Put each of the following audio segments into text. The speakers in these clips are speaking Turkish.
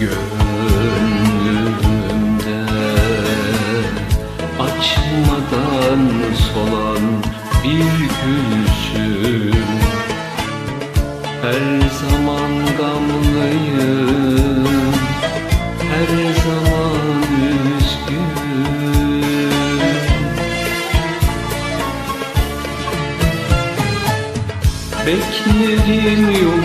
gönlümde. Açmadan solan bir gülsün. Her zaman gamlıyım. Her zaman üzgün Beklerim yolu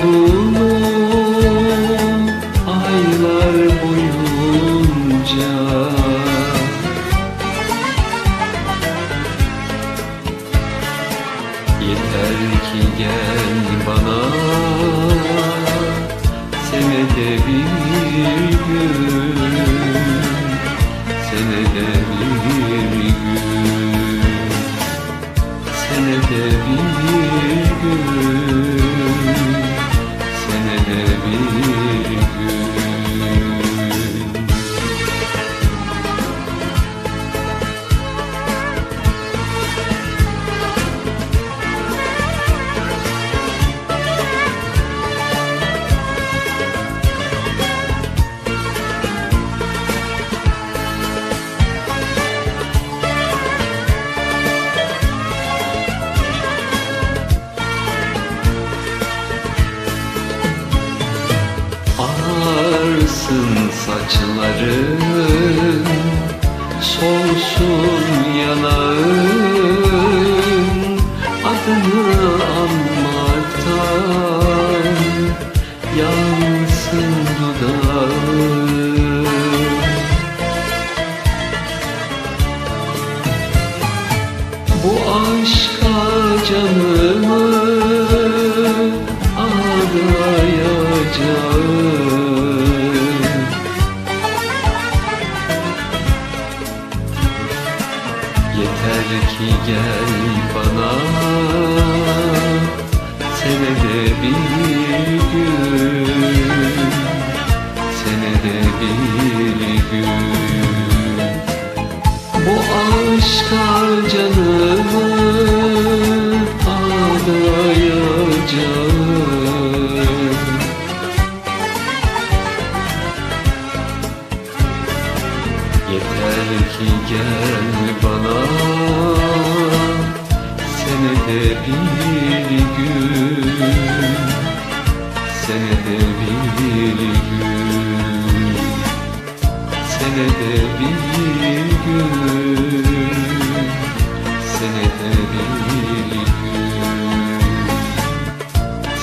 Senede Ağarsın saçların Solsun yanağın. Adını anmaktan Yansın dudağın. Bu aşka canımı Yeter ki gel bana. Senede bir gün. Senede bir gün. Bu aşka canımı Yeter ki gel bana. Senede bir gün. Senede bir gün. Senede bir gün. Senede bir gün.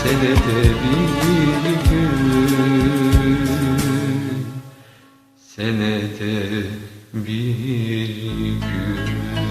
Senede bir gün. Senede bir gün